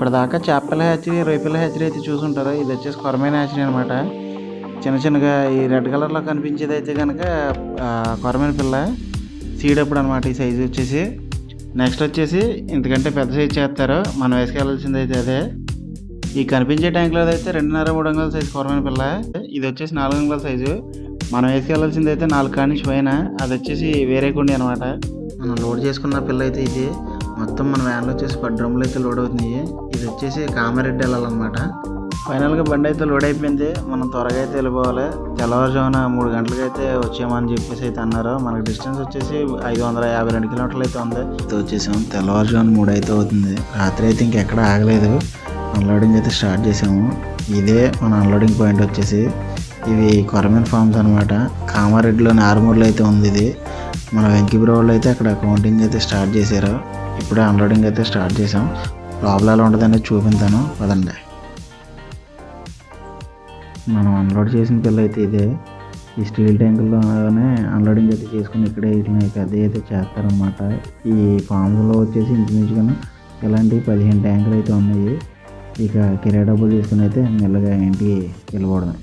ఇప్పటిదాకా చేపల hatchery రొయ్యపిల్ల hatchery అయితే చూసుంటారు. ఇది వచ్చేసి కొరమైన హ్యాచరీ అనమాట చిన్న చిన్నగా ఈ రెడ్ కలర్లో కనిపించేది అయితే కనుక కొరమైన పిల్ల సీడ్ అప్పుడు అనమాట ఈ సైజు వచ్చేసి. నెక్స్ట్ వచ్చేసి ఇంతకంటే పెద్ద సైజు చేస్తారు. మనం వేసుకెళ్ళాల్సింది అయితే అదే. ఈ కనిపించే ట్యాంక్లో అయితే రెండున్నర మూడు అంగుల సైజు కొరమైన పిల్ల. ఇది వచ్చేసి నాలుగు అంగుల సైజు మనం వేసుకెళ్ళాల్సింది అయితే నాలుగు కాడి నుంచి పైన. అది వచ్చేసి వేరే కుండి అనమాట మనం లోడ్ చేసుకున్న పిల్ల అయితే ఇది. మొత్తం మన వ్యాన్లో వచ్చేసి పది డ్రమ్లు అయితే లోడ్ అవుతున్నాయి. ఇది వచ్చేసి కామారెడ్డి వెళ్ళాలన్నమాట. ఫైనల్గా బండి అయితే లోడ్ అయిపోయింది. మనం త్వరగా అయితే వెళ్ళిపోవాలి. తెల్లవారుజామున మూడు గంటలకు అయితే వచ్చామని చెప్పేసి అయితే అన్నారు. మనకి డిస్టెన్స్ వచ్చేసి ఐదు వందల యాభై రెండు కిలోమీటర్లు అయితే ఉంది. అయితే వచ్చేసాము. తెల్లవారుజామున మూడు అయితే అవుతుంది. రాత్రి అయితే ఇంకెక్కడ ఆగలేదు. అన్లోడింగ్ అయితే స్టార్ట్ చేసాము. ఇదే మన అన్లోడింగ్ పాయింట్ వచ్చేసి ఇవి కొరమేన్ ఫార్మ్స్ అనమాట కామారెడ్డిలోని ఆర్మూర్లో అయితే ఉంది ఇది. మన వెంకీబ్రో వాళ్ళు అయితే అక్కడ కౌంటింగ్ అయితే స్టార్ట్ చేశారు. ఇప్పుడే అన్లోడింగ్ అయితే స్టార్ట్ చేసాం లోపల ఎలా ఉంటుందనేది చూపించాను పదండి. మనం అన్లోడ్ చేసిన పిల్ల అయితే ఇదే. ఈ స్టీల్ ట్యాంకుల్లోనే అన్లోడింగ్ అయితే చేసుకుని ఇక్కడే వీటిని పెద్ద అయితే చేస్తారనమాట ఈ ఫామ్స్లో వచ్చేసి ఇంచుమించుగా ఇలాంటి పదిహేను ట్యాంకులు అయితే ఉన్నాయి. ఇక కిరాయి డబ్బులు తీసుకుని అయితే మెల్లగా ఇంటికి వెళ్ళిపోవడమే